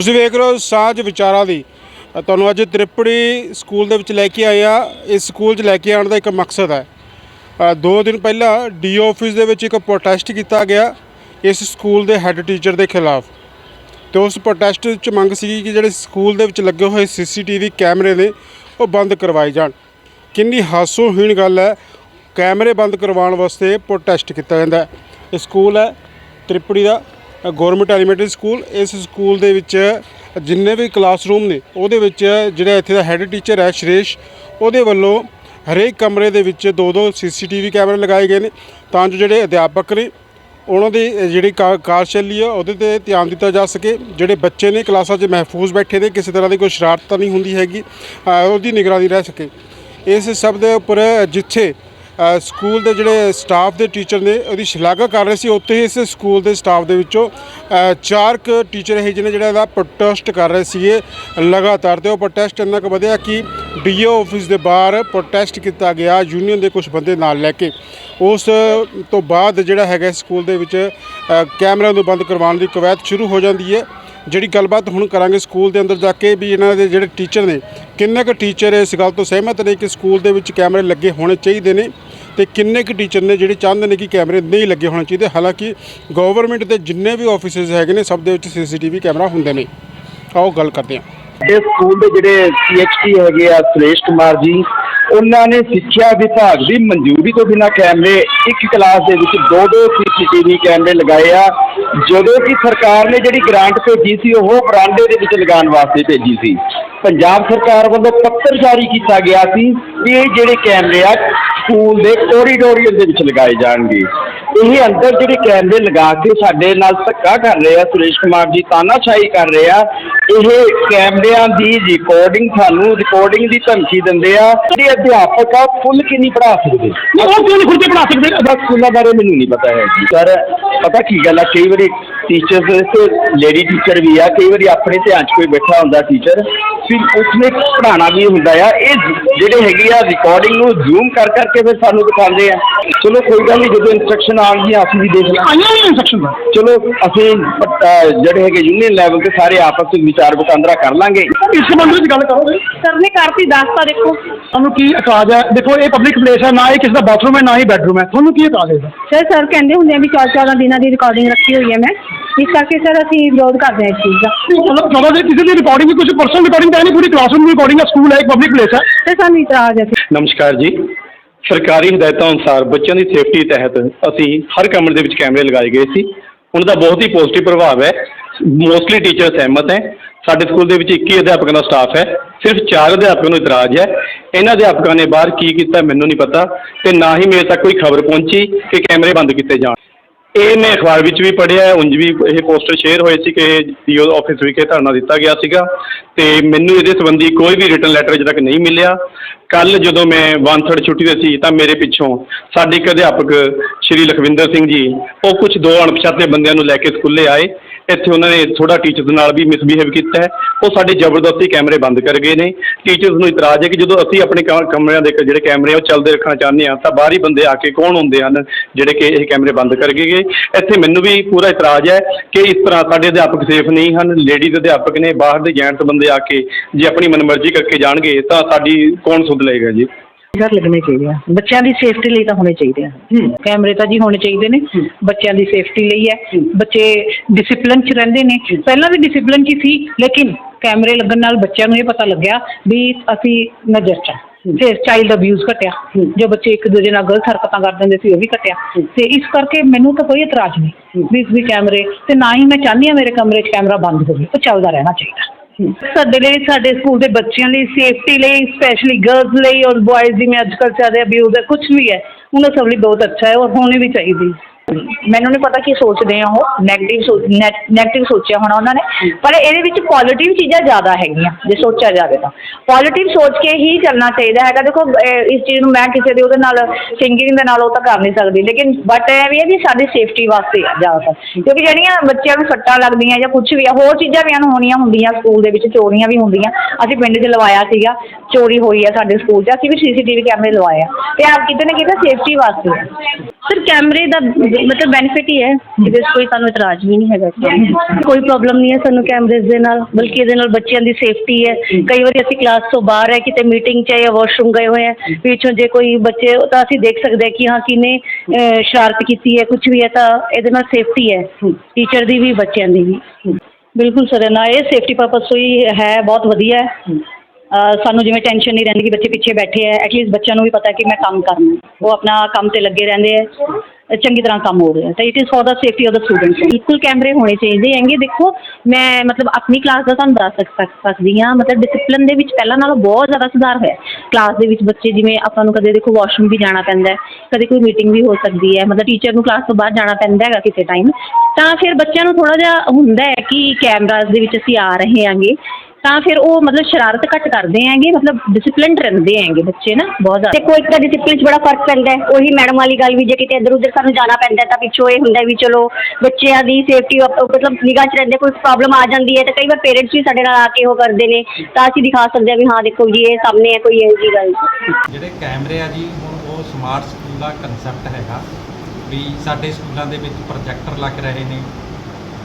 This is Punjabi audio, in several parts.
ਤੁਸੀਂ ਵੇਖ ਰਹੇ ਹੋ ਸਾਂਝ ਵਿਚਾਰਾਂ ਦੀ। ਤੁਹਾਨੂੰ ਅੱਜ ਤ੍ਰਿਪੜੀ ਸਕੂਲ ਦੇ ਵਿੱਚ ਲੈ ਕੇ ਆਏ ਆ ਇਸ ਸਕੂਲ 'ਚ ਲੈ ਕੇ ਆਉਣ ਦਾ ਇੱਕ ਮਕਸਦ ਹੈ। ਦੋ ਦਿਨ ਪਹਿਲਾਂ ਡੀਓ ਆਫਿਸ ਦੇ ਵਿੱਚ ਇੱਕ ਪ੍ਰੋਟੈਸਟ ਕੀਤਾ ਗਿਆ ਇਸ ਸਕੂਲ ਦੇ ਹੈੱਡ ਟੀਚਰ ਦੇ ਖਿਲਾਫ। ਤੇ ਉਸ ਪ੍ਰੋਟੈਸਟ 'ਚ ਮੰਗ ਸੀ ਕਿ ਜਿਹੜੇ ਸਕੂਲ ਦੇ ਵਿੱਚ ਲੱਗੇ ਹੋਏ ਸੀਸੀਟੀਵੀ ਕੈਮਰੇ ਨੇ, ਉਹ ਬੰਦ ਕਰਵਾਏ ਜਾਣ। ਕਿੰਨੀ ਹਾਸੋਹੀਣ ਗੱਲ ਹੈ। ਕੈਮਰੇ ਬੰਦ ਕਰਵਾਉਣ ਵਾਸਤੇ ਪ੍ਰੋਟੈਸਟ ਕੀਤਾ ਜਾਂਦਾ ਇਹ ਸਕੂਲ ਹੈ ਤ੍ਰਿਪੜੀ ਦਾ। ਗਵਰਨਮੈਂਟ ਐਲੀਮੈਂਟਰੀ ਸਕੂਲ, ਇਸ ਸਕੂਲ ਦੇ ਵਿੱਚ ਜਿੰਨੇ ਵੀ ਕਲਾਸਰੂਮ ਨੇ, ਉਹਦੇ ਵਿੱਚ ਜਿਹੜਾ ਇੱਥੇ ਦਾ ਹੈੱਡ ਟੀਚਰ ਹੈ ਸ਼੍ਰੇਸ਼, ਉਹਦੇ ਵੱਲੋਂ ਹਰੇਕ ਕਮਰੇ ਦੇ ਵਿੱਚ ਦੋ ਦੋ ਸੀਸੀਟੀਵੀ ਕੈਮਰੇ ਲਗਾਏ ਗਏ ਨੇ। ਤਾਂ ਜੋ ਜਿਹੜੇ ਅਧਿਆਪਕ ਨੇ, ਉਹਨਾਂ ਦੀ ਜਿਹੜੀ ਕਾ- ਕਾਰਜਸ਼ੈਲੀ ਆ ਉਹਦੇ ਤੇ ਧਿਆਨ ਦਿੱਤਾ ਜਾ ਸਕੇ। ਜਿਹੜੇ ਬੱਚੇ ਨੇ ਕਲਾਸਾਂ 'ਚ ਮਹਿਫੂਜ਼ ਬੈਠੇ ਨੇ, ਕਿਸੇ ਤਰ੍ਹਾਂ ਦੀ ਕੋਈ ਸ਼ਰਾਰਤ ਨਹੀਂ ਹੁੰਦੀ ਹੈਗੀ ਉਹਦੀ ਨਿਗਰਾਨੀ ਰਹਿ ਸਕੇ। ਇਸ ਸਭ ਦੇ ਉੱਪਰ ਜਿੱਥੇ ਸਕੂਲ ਦੇ ਜਿਹੜੇ ਸਟਾਫ ਦੇ ਟੀਚਰ ਨੇ, ਉਹਦੀ ਸ਼ਲਾਘਾ ਕਰ ਰਹੇ ਸੀ। ਉੱਥੇ ਹੀ ਇਸ ਸਕੂਲ ਦੇ ਸਟਾਫ ਦੇ ਵਿੱਚੋਂ ਚਾਰ ਕੁ ਟੀਚਰ ਇਹ ਜਿਹਨੇ ਜਿਹੜਾ ਇਹਦਾ ਪ੍ਰੋਟੈਸਟ ਕਰ ਰਹੇ ਸੀਗੇ ਲਗਾਤਾਰ ਤੇ। ਉਹ ਪ੍ਰੋਟੈਸਟ ਇੰਨਾ ਕੁ ਵਧਿਆ ਕਿ ਡੀਓ ਆਫਿਸ ਦੇ ਬਾਹਰ ਪ੍ਰੋਟੈਸਟ ਕੀਤਾ ਗਿਆ ਯੂਨੀਅਨ ਦੇ ਕੁਝ ਬੰਦੇ ਨਾਲ ਲੈ ਕੇ। ਉਸ ਤੋਂ ਬਾਅਦ ਜਿਹੜਾ ਹੈਗਾ ਸਕੂਲ ਦੇ ਵਿੱਚ ਕੈਮਰਿਆਂ ਨੂੰ ਬੰਦ ਕਰਵਾਉਣ ਦੀ ਕਵਾਇਦ ਸ਼ੁਰੂ ਹੋ ਜਾਂਦੀ ਹੈ। ਜਿਹੜੀ ਗੱਲਬਾਤ ਹੁਣ ਕਰਾਂਗੇ ਸਕੂਲ ਦੇ ਅੰਦਰ ਜਾ ਕੇ ਵੀ ਇਹਨਾਂ ਦੇ ਜਿਹੜੇ ਟੀਚਰ ਨੇ, ਕਿੰਨੇ ਕੁ ਟੀਚਰ ਇਸ ਗੱਲ ਤੋਂ ਸਹਿਮਤ ਨੇ ਕਿ ਸਕੂਲ ਦੇ ਵਿੱਚ ਕੈਮਰੇ ਲੱਗੇ ਹੋਣੇ ਚਾਹੀਦੇ ਨੇ? ਤੇ ਕਿੰਨੇ ਕੁ ਟੀਚਰ ਨੇ ਜਿਹੜੇ ਚਾਹੁੰਦੇ ਨੇ ਕਿ ਕੈਮਰੇ ਨਹੀਂ ਲੱਗੇ ਹੋਣੇ ਚਾਹੀਦੇ? ਹਾਲਾਂਕਿ ਗਵਰਨਮੈਂਟ ਦੇ ਜਿੰਨੇ ਵੀ ਆਫਿਸਿਸ ਹੈਗੇ ਨੇ, ਸਭ ਦੇ ਵਿੱਚ ਸੀਸੀਟੀਵੀ ਕੈਮਰਾ ਹੁੰਦੇ ਨੇ। ਆਓ ਗੱਲ ਕਰਦੇ ਹਾਂ। ਇਹ ਸਕੂਲ ਦੇ ਜਿਹੜੇ ਸੀਐਚਪੀ ਹੈਗੇ ਆ, ਸੁਰੇਸ਼ ਕੁਮਾਰ ਜੀ, ਉਹਨਾਂ ਨੇ ਸਿੱਖਿਆ ਵਿਭਾਗ ਦੀ ਮਨਜ਼ੂਰੀ ਤੋਂ ਬਿਨਾਂ ਕੈਮਰੇ ਇੱਕ ਕਲਾਸ ਦੇ ਵਿੱਚ ਦੋ ਦੋ ਸੀਸੀਟੀਵੀ ਕੈਮਰੇ ਲਗਾਏ ਆ। ਜਦੋਂ ਕਿ ਸਰਕਾਰ ਨੇ ਜਿਹੜੀ ਗ੍ਰਾਂਟ ਭੇਜੀ ਸੀ, ਉਹ ਬਰਾਂਡੇ ਦੇ ਵਿੱਚ ਲਗਾਉਣ ਵਾਸਤੇ ਭੇਜੀ ਸੀ। ਪੰਜਾਬ ਸਰਕਾਰ ਵੱਲੋਂ ਪੱਤਰ ਜਾਰੀ ਕੀਤਾ ਗਿਆ ਸੀ ਕਿ ਇਹ ਜਿਹੜੇ ਕੈਮਰੇ ਆ ਸਕੂਲ ਦੇ ਕੋਰੀਡੋਰੀਅਲ ਦੇ ਵਿੱਚ ਲਗਾਏ ਜਾਣਗੇ। ਇਹ ਅੰਦਰ ਜਿਹੜੇ ਕੈਮਰੇ ਲਗਾ ਕੇ ਸਾਡੇ ਨਾਲ ਧੱਕਾ ਕਰ ਰਹੇ ਆ, ਸੁਰੇਸ਼ ਕੁਮਾਰ ਜੀ ਤਾਨਾਸ਼ਾਹੀ ਕਰ ਰਹੇ ਆ, ਇਹ ਕੈਮਰਿਆਂ ਦੀ ਰਿਕਾਰਡਿੰਗ ਸਾਨੂੰ ਰਿਕਾਰਡਿੰਗ ਦੀ ਧਮਕੀ ਦਿੰਦੇ ਆ। ਜਿਹੜੇ ਅਧਿਆਪਕ ਆ, ਫੁੱਲ ਕਿ ਨਹੀਂ ਪੜ੍ਹਾ ਸਕਦੇ? ਉਹ ਕਿਉਂ ਨਹੀਂ ਖੁਦ ਪੜ੍ਹਾ ਸਕਦੇ ਬਸ ਸਕੂਲਾਂ ਬਾਰੇ ਮੈਨੂੰ ਨਹੀਂ ਪਤਾ ਹੈ ਜੀ। ਸਰ ਪਤਾ ਕੀ ਗੱਲ ਆ, ਕਈ ਵਾਰੀ ਟੀਚਰਸ ਤੇ ਲੇਡੀ ਟੀਚਰ ਵੀ ਆ, ਕਈ ਵਾਰੀ ਆਪਣੇ ਧਿਆਨ 'ਚ ਕੋਈ ਬੈਠਾ ਹੁੰਦਾ ਟੀਚਰ ਫਿਰ ਉਸਨੇ ਪੜ੍ਹਾਉਣਾ ਵੀ ਹੁੰਦਾ ਆ। ਇਹ ਜਿਹੜੇ ਹੈਗੇ ਆ ਰਿਕਾਰਡਿੰਗ ਨੂੰ ਜ਼ੂਮ ਕਰ ਕਰਕੇ ਫਿਰ ਸਾਨੂੰ ਦਿਖਾਉਂਦੇ ਆ। ਚਲੋ ਕੋਈ ਗੱਲ ਨਹੀਂ ਜਦੋਂ ਇਨਸਟਰਕਸ਼ਨ ਆਉਣਗੀਆਂ ਅਸੀਂ ਵੀ ਦੇਖ ਲਾਂਗੇ। ਆਈਆਂ ਨਹੀਂ ਇਨਸਟਰਕਸ਼ਨ ਦਾ ਚਲੋ ਅਸੀਂ ਅਹ, ਜਿਹੜੇ ਹੈਗੇ ਯੂਨੀਅਨ ਲੈਵਲ ਤੇ ਸਾਰੇ ਆਪਸ ਵਿੱਚ ਵਿਚਾਰ ਵਟਾਂਦਰਾ ਕਰ ਲਾਂਗੇ। ਇਸ ਸੰਬੰਧ ਵਿੱਚ ਗੱਲ ਕਰੋਗੇ ਸਰ ਨੇ ਕਰਤੀ ਦੱਸਤਾ ਦੇਖੋ। ਤੁਹਾਨੂੰ ਕੀ ਇਤਰਾਜ਼ ਹੈ? ਦੇਖੋ ਇਹ ਪਬਲਿਕ ਪਲੇਸ ਹੈ ਨਾ ਹੀ ਕਿਸੇ ਦਾ ਬਾਥਰੂਮ ਹੈ ਨਾ ਹੀ ਬੈਡਰੂਮ ਹੈ। ਤੁਹਾਨੂੰ ਕੀ ਇਤਰਾਜ਼ ਹੈ ਇਹਦਾ? ਸਰ ਸਰ ਕਹਿੰਦੇ ਹੁੰਦੇ ਆ ਵੀ 14 ਦਿਨਾਂ ਦੀ ਰਿਕਾਰਡਿੰਗ ਰੱਖੀ ਹੋਈ ਹੈ ਮੈਂ। ਇਸ ਕਰਕੇ ਸਰ ਅਸੀਂ ਵਿਰੋਧ ਕਰਦੇ ਹਾਂ ਇਸ ਚੀਜ਼ ਦਾ। ਮਤਲਬ ਜਦੋਂ ਦੇ ਕਿਸੇ ਦੀ ਰਿਕਾਰਡਿੰਗ ਕੁਝ ਪਰਸਨਲ ਰਿਕਾਰਡਿੰਗ ਤਾਂ ਨਹੀਂ ਪੂਰੀ ਕਲਾਸਰੂਮ ਦੀ ਰਿਕਾਰਡਿੰਗ ਹੈ ਸਕੂਲ ਹੈ ਇੱਕ ਪਬਲਿਕ ਪਲੇਸ ਹੈ ਤੇ ਸਾਨੂੰ ਇਤਰਾਜ਼ ਹੈ ਨਮਸਕਾਰ ਜੀ। ਸਰਕਾਰੀ ਹਦਾਇਤਾਂ ਅਨੁਸਾਰ ਬੱਚਿਆਂ ਦੀ ਸੇਫਟੀ ਤਹਿਤ ਅਸੀਂ ਹਰ ਕਮਰੇ ਦੇ ਵਿੱਚ ਕੈਮਰੇ ਲਗਾਏ ਗਏ ਸੀ। ਉਹਨਾਂ ਦਾ ਬਹੁਤ ਹੀ ਪੋਜ਼ਿਟਿਵ ਪ੍ਰਭਾਵ ਹੈ। ਮੋਸਟਲੀ ਟੀਚਰ ਸਹਿਮਤ ਹੈ। ਸਾਡੇ ਸਕੂਲ ਦੇ ਵਿੱਚ 21 ਅਧਿਆਪਕਾਂ ਦਾ ਸਟਾਫ ਹੈ। ਸਿਰਫ 4 ਅਧਿਆਪਕਾਂ ਨੂੰ ਇਤਰਾਜ਼ ਹੈ। ਇਹਨਾਂ ਅਧਿਆਪਕਾਂ ਨੇ ਬਾਹਰ ਕੀ ਕੀਤਾ ਮੈਨੂੰ ਨਹੀਂ ਪਤਾ ਤੇ ਨਾ ਹੀ ਮੇਰੇ ਤੱਕ ਕੋਈ ਖਬਰ ਪਹੁੰਚੀ ਕਿ ਕੈਮਰੇ ਬੰਦ ਕੀਤੇ ਜਾਣ। ਇਹ ਮੈਂ ਅਖਬਾਰ ਵਿੱਚ ਵੀ ਪੜ੍ਹਿਆ ਉਂਝ ਵੀ ਇਹ ਪੋਸਟਰ ਸ਼ੇਅਰ ਹੋਏ ਸੀ ਕਿ ਡੀਓ ਆਫਿਸ ਵਿਖੇ ਧਰਨਾ ਦਿੱਤਾ ਗਿਆ ਸੀਗਾ ਅਤੇ ਮੈਨੂੰ ਇਹਦੇ ਸੰਬੰਧੀ ਕੋਈ ਵੀ ਰਿਟਨ ਲੈਟਰ ਅਜੇ ਤੱਕ ਨਹੀਂ ਮਿਲਿਆ। ਕੱਲ੍ਹ ਜਦੋਂ ਮੈਂ ਵਾਨਥੜ ਛੁੱਟੀ ਤੇ ਸੀ ਤਾਂ ਮੇਰੇ ਪਿੱਛੋਂ ਸਾਡੇ ਇੱਕ ਅਧਿਆਪਕ ਸ਼੍ਰੀ ਲਖਵਿੰਦਰ ਸਿੰਘ ਜੀ, ਉਹ ਕੁਛ ਦੋ ਅਣਪਛਾਤੇ ਬੰਦਿਆਂ ਨੂੰ ਲੈ ਕੇ ਸਕੂਲੇ ਆਏ। ਇੱਥੇ ਉਹਨਾਂ ਨੇ ਥੋੜ੍ਹਾ ਟੀਚਰਸ ਨਾਲ ਵੀ ਮਿਸਬੀਹੇਵ ਕੀਤਾ ਹੈ। ਉਹ ਸਾਡੇ ਜ਼ਬਰਦਸਤੀ ਕੈਮਰੇ ਬੰਦ ਕਰ ਗਏ ਨੇ। ਟੀਚਰਸ ਨੂੰ ਇਤਰਾਜ਼ ਹੈ ਕਿ ਜਦੋਂ ਅਸੀਂ ਆਪਣੇ ਕ- ਕਮਰਿਆਂ ਦੇ ਜਿਹੜੇ ਕੈਮਰੇ ਆ, ਉਹ ਚੱਲਦੇ ਰੱਖਣਾ ਚਾਹੁੰਦੇ ਹਾਂ, ਤਾਂ ਬਾਹਰੀ ਬੰਦੇ ਆ ਕੇ ਕੌਣ ਹੁੰਦੇ ਹਨ ਜਿਹੜੇ ਕਿ ਇਹ ਕੈਮਰੇ ਬੰਦ ਕਰ ਗਏ ਗਏ? ਇੱਥੇ ਮੈਨੂੰ ਵੀ ਪੂਰਾ ਇਤਰਾਜ਼ ਹੈ ਕਿ ਇਸ ਤਰ੍ਹਾਂ ਸਾਡੇ ਅਧਿਆਪਕ ਸੇਫ ਨਹੀਂ ਹਨ। ਲੇਡੀਜ਼ ਅਧਿਆਪਕ ਨੇ ਬਾਹਰ ਦੇ ਜੈਂਟਸ ਬੰਦੇ ਆ ਕੇ ਜੇ ਆਪਣੀ ਮਨਮਰਜ਼ੀ ਕਰਕੇ ਜਾਣਗੇ, ਤਾਂ ਸਾਡੀ ਕੌਣ ਸੁਧ ਲਏਗਾ ਜੀ? ਘਰ ਲੱਗਣੇ ਚਾਹੀਦੇ ਆ। ਬੱਚਿਆਂ ਦੀ ਸੇਫਟੀ ਲਈ ਤਾਂ ਹੋਣੇ ਚਾਹੀਦੇ ਆ। ਕੈਮਰੇ ਤਾਂ ਜੀ ਹੋਣੇ ਚਾਹੀਦੇ ਨੇ। ਬੱਚਿਆਂ ਦੀ ਸੇਫਟੀ ਲਈ ਹੈ। ਬੱਚੇ ਡਿਸਪਲਿਨ ਚ ਰਹਿੰਦੇ ਨੇ। ਪਹਿਲਾਂ ਵੀ ਡਿਸਪਲਿਨ ਚ ਸੀ ਲੇਕਿਨ ਕੈਮਰੇ ਲੱਗਣ ਨਾਲ ਬੱਚਿਆਂ ਨੂੰ ਇਹ ਪਤਾ ਲੱਗਿਆ ਵੀ ਅਸੀਂ ਨਜ਼ਰ ਚ ਆ। ਫਿਰ ਚਾਈਲਡ ਅਬਿਊਜ਼ ਘਟਿਆ। ਜੋ ਬੱਚੇ ਇੱਕ ਦੂਜੇ ਨਾਲ ਗਲਤ ਹਰਕਤਾਂ ਕਰ ਦਿੰਦੇ ਸੀ ਉਹ ਵੀ ਘਟਿਆ। ਤੇ ਇਸ ਕਰਕੇ ਮੈਨੂੰ ਤਾਂ ਕੋਈ ਇਤਰਾਜ਼ ਨਹੀਂ ਵੀ ਵੀ ਕੈਮਰੇ ਤੇ ਨਾ ਹੀ ਮੈਂ ਚਾਹੁੰਦੀ ਹਾਂ ਮੇਰੇ ਕਮਰੇ 'ਚ ਕੈਮਰਾ ਬੰਦ ਹੋਵੇ। ਉਹ ਚੱਲਦਾ ਰਹਿਣਾ ਚਾਹੀਦਾ। ਸਾਡੇ ਲਈ, ਸਾਡੇ ਸਕੂਲ ਦੇ ਬੱਚਿਆਂ ਲਈ ਸੇਫਟੀ ਲਈ ਸਪੈਸ਼ਲੀ ਗਰਲਸ ਲਈ ਔਰ ਬॉयਜ਼ ਦੀ ਮੈਂ ਅੱਜ ਕੱਲ੍ਹ ਚੱਲ ਰਿਹਾ ਅਬਿਊਜ਼ ਹੈ ਕੁਝ ਵੀ ਹੈ ਉਹਨਾਂ ਸਭ ਲਈ ਬਹੁਤ ਅੱਛਾ ਹੈ ਔਰ ਹੋਣੀ ਵੀ ਚਾਹੀਦੀ ਮੈਨੂੰ ਨਹੀਂ ਪਤਾ ਕੀ ਸੋਚਦੇ ਆ ਉਹ 네ਗੇਟਿਵ 네ਗੇਟਿਵ ਸੋਚਿਆ ਹੋਣਾ ਉਹਨਾਂ ਨੇ, ਪਰ ਇਹਦੇ ਵਿੱਚ ਪੋਜ਼ਿਟਿਵ ਚੀਜ਼ਾਂ ਜ਼ਿਆਦਾ ਹੈਗੀਆਂ, ਜੇ ਸੋਚਿਆ ਜਾਵੇ ਤਾਂ। ਪੋਜ਼ਿਟਿਵ ਸੋਚ ਕੇ ਹੀ ਚੱਲਣਾ ਚਾਹੀਦਾ ਹੈਗਾ। ਦੇਖੋ ਇਸ ਚੀਜ਼ ਨੂੰ ਮੈਂ ਕਿਸੇ ਦੇ ਉਹਦੇ ਨਾਲ ਸਿੰਗਿੰਗ ਦੇ ਨਾਲ ਉਹ ਤਾਂ ਕਰ ਨਹੀਂ ਸਕਦੀ, ਲੇਕਿਨ ਬਟ ਇਹ ਵੀ ਹੈ ਵੀ ਸਾਡੀ ਸੇਫਟੀ ਵਾਸਤੇ ਆ ਜ਼ਿਆਦਾਤਰ। ਕਿਉਂਕਿ ਜਿਹੜੀਆਂ ਬੱਚਿਆਂ ਨੂੰ ਸੱਟਾਂ ਲੱਗਦੀਆਂ ਜਾਂ ਕੁਝ ਵੀ ਆ, ਹੋਰ ਚੀਜ਼ਾਂ ਵੀ ਹੋਣੀਆਂ ਹੁੰਦੀਆਂ ਸਕੂਲ ਦੇ ਵਿੱਚ, ਚੋਰੀਆਂ ਵੀ ਹੁੰਦੀਆਂ। ਅਸੀਂ ਪਿੰਡ 'ਚ ਲਵਾਇਆ ਸੀਗਾ, ਚੋਰੀ ਹੋਈ ਆ ਸਾਡੇ ਸਕੂਲ 'ਚ, ਅਸੀਂ ਵੀ ਸੀਸੀਟੀਵੀ ਕੈਮਰੇ ਲਵਾਏ ਆ। ਤੇ ਆਪ ਕਿਤੇ ਨਾ ਕਿਤੇ ਸੇਫਟੀ ਵਾਸਤੇ ਆ। ਸਰ ਕੈਮਰੇ ਦਾ ਮਤਲਬ ਬੈਨੀਫਿਟ ਹੀ ਹੈ, ਇਹਦੇ 'ਚ ਕੋਈ ਸਾਨੂੰ ਇਤਰਾਜ਼ ਵੀ ਨਹੀਂ ਹੈਗਾ ਕੋਈ ਪ੍ਰੋਬਲਮ ਨਹੀਂ ਹੈ ਸਾਨੂੰ ਕੈਮਰੇਜ਼ ਦੇ ਨਾਲ, ਬਲਕਿ ਇਹਦੇ ਨਾਲ ਬੱਚਿਆਂ ਦੀ ਸੇਫਟੀ ਹੈ। ਕਈ ਵਾਰੀ ਅਸੀਂ ਕਲਾਸ ਤੋਂ ਬਾਹਰ ਹੈ, ਕਿਤੇ ਮੀਟਿੰਗ 'ਚ ਹੈ ਜਾਂ ਵਾਸ਼ਰੂਮ ਗਏ ਹੋਏ ਆ ਪਿੱਛੋਂ ਜੇ ਕੋਈ ਬੱਚੇ ਤਾਂ ਅਸੀਂ ਦੇਖ ਸਕਦੇ ਹਾਂ ਕਿ ਹਾਂ ਕਿਨੇ ਸ਼ਰਾਰਤ ਕੀਤੀ ਹੈ ਕੁਝ ਵੀ ਹੈ, ਤਾਂ ਇਹਦੇ ਨਾਲ ਸੇਫਟੀ ਹੈ। ਟੀਚਰ ਦੀ ਵੀ, ਬੱਚਿਆਂ ਦੀ ਵੀ। ਬਿਲਕੁਲ ਸਰ, ਨਾ, ਇਹ ਸੇਫਟੀ ਪਰਪਸ ਤੋਂ ਹੀ ਹੈ, ਬਹੁਤ ਵਧੀਆ ਹੈ। ਸਾਨੂੰ ਜਿਵੇਂ ਟੈਨਸ਼ਨ ਨਹੀਂ ਰਹਿੰਦੀ ਕਿ ਬੱਚੇ ਪਿੱਛੇ ਬੈਠੇ ਹੈ ਐਟਲੀਸਟ ਬੱਚਿਆਂ ਨੂੰ ਵੀ ਪਤਾ ਕਿ ਮੈਂ ਕੰਮ ਕਰਨਾ ਉਹ ਆਪਣਾ ਕੰਮ ਤੇ ਲੱਗੇ ਰਹਿੰਦੇ ਹੈ ਚੰਗੀ ਤਰ੍ਹਾਂ ਕੰਮ ਹੋ ਰਿਹਾ। ਤਾਂ it is for the safety of the students ਬਿਲਕੁਲ ਕੈਮਰੇ ਹੋਣੇ ਚਾਹੀਦੇ ਹੈਗੇ। ਦੇਖੋ, ਮੈਂ ਮਤਲਬ ਆਪਣੀ ਕਲਾਸ ਦਾ ਤੁਹਾਨੂੰ ਦੱਸ ਸਕ- ਸਕ- ਸਕਦੀ ਹਾਂ। ਮਤਲਬ ਡਿਸਪਲਿਨ ਦੇ ਵਿੱਚ ਪਹਿਲਾਂ ਨਾਲੋਂ ਬਹੁਤ ਜ਼ਿਆਦਾ ਸੁਧਾਰ ਹੋਇਆ। ਕਲਾਸ ਦੇ ਵਿੱਚ ਬੱਚੇ ਜਿਵੇਂ ਆਪਾਂ ਨੂੰ ਕਦੇ ਦੇਖੋ ਵਾਸ਼ਰੂਮ ਵੀ ਜਾਣਾ ਪੈਂਦਾ ਕਦੇ ਕੋਈ ਮੀਟਿੰਗ ਵੀ ਹੋ ਸਕਦੀ ਹੈ। ਮਤਲਬ ਟੀਚਰ ਨੂੰ ਕਲਾਸ ਤੋਂ ਬਾਹਰ ਜਾਣਾ ਪੈਂਦਾ ਹੈਗਾ ਕਿਸੇ ਟਾਈਮ ਤਾਂ ਫਿਰ ਬੱਚਿਆਂ ਨੂੰ ਥੋੜ੍ਹਾ ਜਿਹਾ ਹੁੰਦਾ ਹੈ ਕਿ ਕੈਮਰਾਜ਼ ਦੇ ਵਿੱਚ ਅਸੀਂ ਆ ਰਹੇ ਹਾਂਗੇ। ਤਾਂ ਫਿਰ ਉਹ ਮਤਲਬ ਸ਼ਰਾਰਤ ਘੱਟ ਕਰਦੇ ਹੈਗੇ ਮਤਲਬ ਡਿਸਪਲਿਨਡ ਰਹਿੰਦੇ ਹੈਗੇ ਬੱਚੇ ਨਾ ਬਹੁਤ ਜ਼ਿਆਦਾ। ਦੇਖੋ ਇੱਕ ਤਾਂ ਡਿਸਪਲਿਨ 'ਚ ਬੜਾ ਫ਼ਰਕ ਪੈਂਦਾ ਹੈ। ਉਹੀ ਮੈਡਮ ਵਾਲੀ ਗੱਲ ਵੀ ਜੇ ਕਿਤੇ ਇੱਧਰ ਉੱਧਰ ਸਾਨੂੰ ਜਾਣਾ ਪੈਂਦਾ ਤਾਂ ਪਿੱਛੋਂ ਇਹ ਹੁੰਦਾ ਵੀ ਚਲੋ ਬੱਚਿਆਂ ਦੀ ਸੇਫਟੀ ਮਤਲਬ ਨਿਗਾਹ 'ਚ ਰਹਿੰਦੇ ਕੋਈ ਪ੍ਰੋਬਲਮ ਆ ਜਾਂਦੀ ਹੈ ਤਾਂ ਕਈ ਵਾਰ ਪੇਰੈਂਟਸ ਵੀ ਸਾਡੇ ਨਾਲ ਆ ਕੇ ਉਹ ਕਰਦੇ ਨੇ। ਤਾਂ ਅਸੀਂ ਦਿਖਾ ਸਕਦੇ ਹਾਂ ਵੀ ਹਾਂ ਦੇਖੋ ਜੀ ਇਹ ਸਾਹਮਣੇ ਹੈ ਕੋਈ ਇਹੋ ਜਿਹੀ ਗੱਲ ਜਿਹੜੇ ਕੈਮਰੇ ਆ ਜੀ ਹੁਣ ਉਹ ਸਮਾਰਟ ਸਕੂਲ ਦਾ ਕਨਸੈਪਟ ਹੈਗਾ ਵੀ ਸਾਡੇ ਸਕੂਲਾਂ ਦੇ ਵਿੱਚ ਪ੍ਰੋਜੈਕਟਰ ਲੱਗ ਰਹੇ ਨੇ।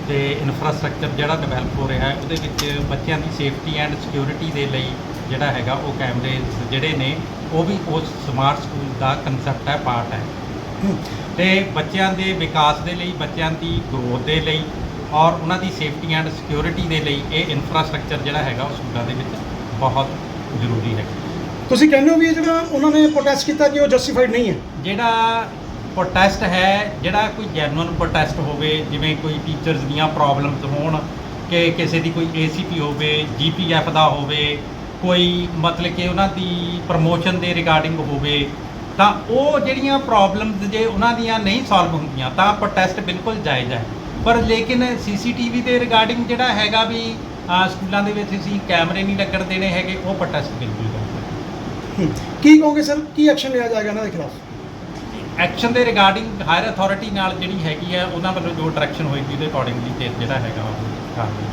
ਤੇ ਇਨਫਰਾਸਟ੍ਰਕਚਰ ਜਿਹੜਾ ਡਿਵੈਲਪ ਹੋ ਰਿਹਾ ਹੈ ਉਹਦੇ ਵਿੱਚ ਬੱਚਿਆਂ ਦੀ ਸੇਫਟੀ ਐਂਡ ਸਿਕਿਉਰਿਟੀ ਦੇ ਲਈ ਜਿਹੜਾ ਹੈਗਾ ਉਹ ਕੈਮਰੇ ਜਿਹੜੇ ਨੇ ਉਹ ਵੀ ਉਸ ਸਮਾਰਟ ਸਕੂਲ ਦਾ ਕਨਸੈਪਟ ਹੈ ਪਾਰਟ ਹੈ। ਤੇ ਬੱਚਿਆਂ ਦੇ ਵਿਕਾਸ ਦੇ ਲਈ ਬੱਚਿਆਂ ਦੀ ਗਰੋਥ ਦੇ ਲਈ ਔਰ ਉਹਨਾਂ ਦੀ ਸੇਫਟੀ ਐਂਡ ਸਿਕਿਉਰਿਟੀ ਦੇ ਲਈ ਇਹ ਇਨਫਰਾਸਟ੍ਰਕਚਰ ਜਿਹੜਾ ਹੈਗਾ ਉਹ ਸਕੂਲਾਂ ਦੇ ਵਿੱਚ ਬਹੁਤ ਜ਼ਰੂਰੀ ਹੈ। ਤੁਸੀਂ ਕਹਿੰਦੇ ਹੋ ਵੀ ਇਹ ਜਿਹੜਾ ਉਹਨਾਂ ਨੇ ਪ੍ਰੋਟੈਸਟ ਕੀਤਾ ਕਿ ਉਹ ਜਸਟੀਫਾਈਡ ਨਹੀਂ ਹੈ। ਜਿਹੜਾ ਪ੍ਰੋਟੈਸਟ ਹੈ, ਜਿਹੜਾ ਕੋਈ ਜੈਨੂਇਨ ਪ੍ਰੋਟੈਸਟ ਹੋਵੇ, ਜਿਵੇਂ ਕੋਈ ਟੀਚਰਸ ਦੀਆਂ ਪ੍ਰੋਬਲਮਸ ਹੋਣ, ਕਿ ਕਿਸੇ ਦੀ ਕੋਈ ਏਸੀਪੀ ਹੋਵੇ ਜੀਪੀਐਫ ਦਾ ਹੋਵੇ, ਕੋਈ ਮਤਲਬ ਕਿ ਉਹਨਾਂ ਦੀ ਪ੍ਰਮੋਸ਼ਨ ਦੇ ਰਿਗਾਰਡਿੰਗ ਹੋਵੇ, ਤਾਂ ਉਹ ਜਿਹੜੀਆਂ ਪ੍ਰੋਬਲਮਸ ਜੇ ਉਹਨਾਂ ਦੀਆਂ ਨਹੀਂ ਸੋਲਵ ਹੁੰਦੀਆਂ, ਤਾਂ ਪ੍ਰੋਟੈਸਟ ਬਿਲਕੁਲ ਜਾਇਜ਼ ਹੈ। ਪਰ ਲੇਕਿਨ ਸੀਸੀਟੀਵੀ ਦੇ ਰਿਗਾਰਡਿੰਗ ਜਿਹੜਾ ਹੈਗਾ ਵੀ ਸਕੂਲਾਂ ਦੇ ਵਿੱਚ ਅਸੀਂ ਕੈਮਰੇ ਨਹੀਂ ਲੱਗਣ ਦੇਣੇ ਹੈਗੇ, ਉਹ ਪ੍ਰੋਟੈਸਟ ਬਿਲਕੁਲ ਗਲਤ ਹੈ। ਕੀ ਕਹੋਗੇ ਸਰ? ਕੀ ਐਕਸ਼ਨ ਲਿਆ ਜਾਏਗਾ ਇਹਨਾਂ ਦੇ ਖਿਲਾਫ? ਐਕਸ਼ਨ ਦੇ ਰਿਗਾਰਡਿੰਗ ਹਾਇਰ ਅਥਾਰਟੀ ਨਾਲ ਜਿਹੜੀ ਹੈਗੀ ਹੈ ਉਹਨਾਂ ਵੱਲੋਂ ਜੋ ਡਾਇਰੈਕਸ਼ਨ ਹੋਏਗੀ ਉਹਦੇ ਅਕੋਰਡਿੰਗਲੀ ਜਿਹੜਾ ਹੈਗਾ ਉਹ ਕਾਰਵਾਈ